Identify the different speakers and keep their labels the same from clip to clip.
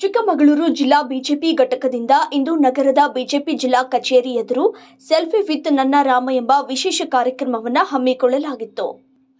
Speaker 1: ಚಿಕ್ಕಮಗಳೂರು ಜಿಲ್ಲಾ ಬಿಜೆಪಿ ಘಟಕದಿಂದ ಇಂದು ನಗರದ ಬಿಜೆಪಿ ಜಿಲ್ಲಾ ಕಚೇರಿ ಎದುರು ಸೆಲ್ಫಿ ವಿತ್ ನನ್ನ ರಾಮ ಎಂಬ ವಿಶೇಷ ಕಾರ್ಯಕ್ರಮವನ್ನು ಹಮ್ಮಿಕೊಳ್ಳಲಾಗಿತ್ತು.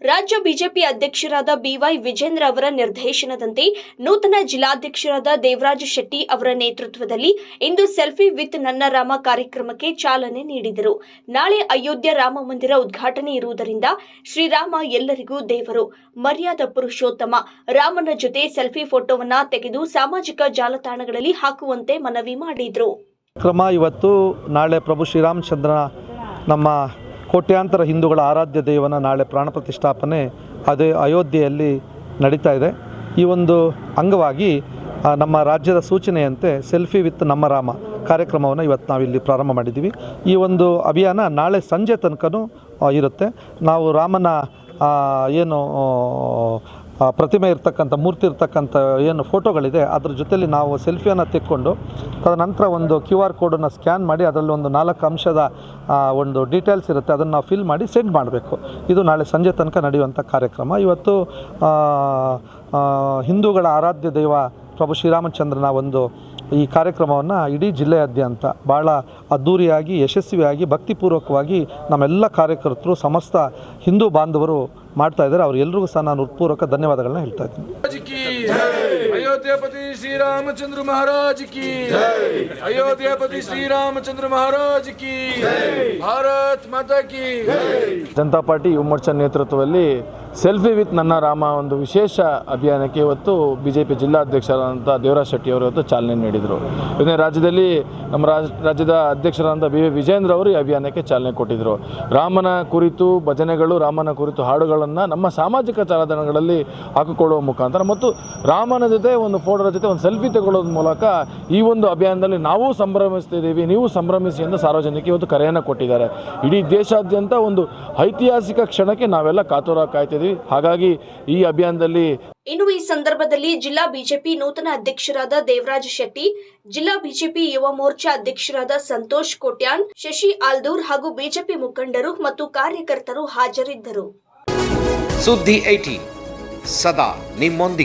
Speaker 1: ರಾಜ್ಯ ಬಿಜೆಪಿ ಅಧ್ಯಕ್ಷರಾದ ಬಿವೈ ವಿಜೇಂದ್ರ ಅವರ ನಿರ್ದೇಶನದಂತೆ ನೂತನ ಜಿಲ್ಲಾಧ್ಯಕ್ಷರಾದ ದೇವರಾಜ ಶೆಟ್ಟಿ ಅವರ ನೇತೃತ್ವದಲ್ಲಿ ಇಂದು ಸೆಲ್ಫಿ ವಿತ್ ನನ್ನ ರಾಮ ಕಾರ್ಯಕ್ರಮಕ್ಕೆ ಚಾಲನೆ ನೀಡಿದರು. ನಾಳೆ ಅಯೋಧ್ಯ ರಾಮ ಮಂದಿರ ಉದ್ಘಾಟನೆ ಇರುವುದರಿಂದ ಶ್ರೀರಾಮ ಎಲ್ಲರಿಗೂ ದೇವರು. ಮರ್ಯಾದ ಪುರುಷೋತ್ತಮ. ರಾಮನ ಜೊತೆ ಸೆಲ್ಫಿ ಫೋಟೋವನ್ನ ತೆಗೆದು ಸಾಮಾಜಿಕ ಜಾಲತಾಣಗಳಲ್ಲಿ ಹಾಕುವಂತೆ ಮನವಿ ಮಾಡಿದರು.
Speaker 2: ಕ್ರಮ ಇವತ್ತು ನಾಳೆ ಪ್ರಭು ಶ್ರೀರಾಮಚಂದ್ರ ನಮ್ಮ ಕೋಟ್ಯಾಂತರ ಹಿಂದೂಗಳ ಆರಾಧ್ಯ ದೈವನ ನಾಳೆ ಪ್ರಾಣ ಪ್ರತಿಷ್ಠಾಪನೆ ಅದೇ ಅಯೋಧ್ಯೆಯಲ್ಲಿ ನಡೀತಾ ಇದೆ. ಈ ಒಂದು ಅಂಗವಾಗಿ ನಮ್ಮ ರಾಜ್ಯದ ಸೂಚನೆಯಂತೆ ಸೆಲ್ಫಿ ವಿತ್ ನಮ್ಮ ರಾಮ ಕಾರ್ಯಕ್ರಮವನ್ನು ಇವತ್ತು ನಾವಿಲ್ಲಿ ಪ್ರಾರಂಭ ಮಾಡಿದ್ದೀವಿ. ಈ ಒಂದು ಅಭಿಯಾನ ನಾಳೆ ಸಂಜೆ ತನಕನೂ ಇರುತ್ತೆ. ನಾವು ರಾಮನ ಏನು ಪ್ರತಿಮೆ ಇರ್ತಕ್ಕಂಥ, ಮೂರ್ತಿ ಇರ್ತಕ್ಕಂಥ ಏನು ಫೋಟೋಗಳಿದೆ, ಅದ್ರ ಜೊತೆಯಲ್ಲಿ ನಾವು ಸೆಲ್ಫಿಯನ್ನು ತೆಕ್ಕೊಂಡು, ತದನಂತರ ಒಂದು ಕ್ಯೂ ಆರ್ ಕೋಡನ್ನು ಸ್ಕ್ಯಾನ್ ಮಾಡಿ, ಅದರಲ್ಲಿ ಒಂದು ನಾಲ್ಕು ಅಂಶದ ಒಂದು ಡೀಟೇಲ್ಸ್ ಇರುತ್ತೆ, ಅದನ್ನು ನಾವು ಫಿಲ್ ಮಾಡಿ ಸೆಂಡ್ ಮಾಡಬೇಕು. ಇದು ನಾಳೆ ಸಂಜೆ ತನಕ ನಡೆಯುವಂಥ ಕಾರ್ಯಕ್ರಮ. ಇವತ್ತು ಹಿಂದೂಗಳ ಆರಾಧ್ಯ ದೈವ ಪ್ರಭು ಶ್ರೀರಾಮಚಂದ್ರನ ಒಂದು ಈ ಕಾರ್ಯಕ್ರಮವನ್ನು ಇಡೀ ಜಿಲ್ಲೆಯಾದ್ಯಂತ ಭಾಳ ಅದ್ಧೂರಿಯಾಗಿ ಯಶಸ್ವಿಯಾಗಿ, ಭಕ್ತಿಪೂರ್ವಕವಾಗಿ ನಮ್ಮೆಲ್ಲ ಕಾರ್ಯಕರ್ತರು, ಸಮಸ್ತ ಹಿಂದೂ ಬಾಂಧವರು ಮಾಡ್ತಾ ಇದ್ದಾರೆ. ಅವರೆಲ್ಲರಿಗೂ ಸಹ ನಾನು ಹೃತ್ಪೂರ್ವಕ ಧನ್ಯವಾದಗಳನ್ನ ಹೇಳ್ತಾ ಇದ್ದೀನಿ.
Speaker 3: ಅಯೋಧ್ಯಪತಿ ಶ್ರೀರಾಮಚಂದ್ರ ಮಹಾರಾಜ್ ಕಿ ಅಯೋಧ್ಯಪತಿ ಶ್ರೀರಾಮಚಂದ್ರ ಮಹಾರಾಜ್ ಕಿ ಭಾರತ್ ಮಾತಾ ಕಿ
Speaker 4: ಜನತಾ ಪಾರ್ಟಿ ಯುವ ಮೋರ್ಚಾ ನೇತೃತ್ವದಲ್ಲಿ ಸೆಲ್ಫಿ ವಿತ್ ನನ್ನ ರಾಮ ಒಂದು ವಿಶೇಷ ಅಭಿಯಾನಕ್ಕೆ ಇವತ್ತು ಬಿ ಜೆ ಪಿ ಜಿಲ್ಲಾಧ್ಯಕ್ಷರಾದಂಥ ದೇವರಾಜ್ ಶೆಟ್ಟಿ ಅವರು ಇವತ್ತು ಚಾಲನೆ ನೀಡಿದರು. ಇದನ್ನೇ ರಾಜ್ಯದಲ್ಲಿ ನಮ್ಮ ರಾಜ ರಾಜ್ಯದ ಅಧ್ಯಕ್ಷರಾದಂಥ ಬಿ ವಿ ವಿಜೇಂದ್ರ ಅವರು ಈ ಅಭಿಯಾನಕ್ಕೆ ಚಾಲನೆ ಕೊಟ್ಟಿದ್ದರು. ರಾಮನ ಕುರಿತು ಭಜನೆಗಳು ರಾಮನ ಕುರಿತು ಹಾಡುಗಳನ್ನು ನಮ್ಮ ಸಾಮಾಜಿಕ ಜಾಲತಾಣಗಳಲ್ಲಿ ಹಾಕಿಕೊಳ್ಳುವ ಮುಖಾಂತರ ಮತ್ತು ರಾಮನ ಜೊತೆ ಒಂದು ಫೋಟೋದ ಜೊತೆ ಒಂದು ಸೆಲ್ಫಿ ತಗೊಳ್ಳೋದ್ರ ಮೂಲಕ ಈ ಒಂದು ಅಭಿಯಾನದಲ್ಲಿ ನಾವು ಸಂಭ್ರಮಿಸ್ತಿದ್ದೀವಿ ನೀವು ಸಂಭ್ರಮಿಸಿ ಎಂದು ಸಾರ್ವಜನಿಕ ಇವತ್ತು ಕರೆಯನ್ನು ಕೊಟ್ಟಿದ್ದಾರೆ. ಇಡೀ ದೇಶಾದ್ಯಂತ ಒಂದು ಐತಿಹಾಸಿಕ ಕ್ಷಣಕ್ಕೆ ನಾವೆಲ್ಲ ಕಾತುರ ಕಾಯ್ತಿದ್ದೀವಿ ಹಾಗಾಗಿ ಈ ಅಭಿಯಾನದಲ್ಲಿ
Speaker 1: ಇನ್ನು ಈ ಸಂದರ್ಭದಲ್ಲಿ ಜಿಲ್ಲಾ ಬಿಜೆಪಿ ನೂತನ ಅಧ್ಯಕ್ಷರಾದ ದೇವರಾಜ್ ಶೆಟ್ಟಿ, ಜಿಲ್ಲಾ ಬಿಜೆಪಿ ಯುವ ಮೋರ್ಚಾ ಅಧ್ಯಕ್ಷರಾದ ಸಂತೋಷ್ ಕೋಟ್ಯಾನ್, ಶಶಿ ಆಲ್ದೂರ್ ಹಾಗೂ ಬಿಜೆಪಿ ಮುಖಂಡರು ಮತ್ತು ಕಾರ್ಯಕರ್ತರು ಹಾಜರಿದ್ದರು.
Speaker 5: सुद्धि सदा निम्न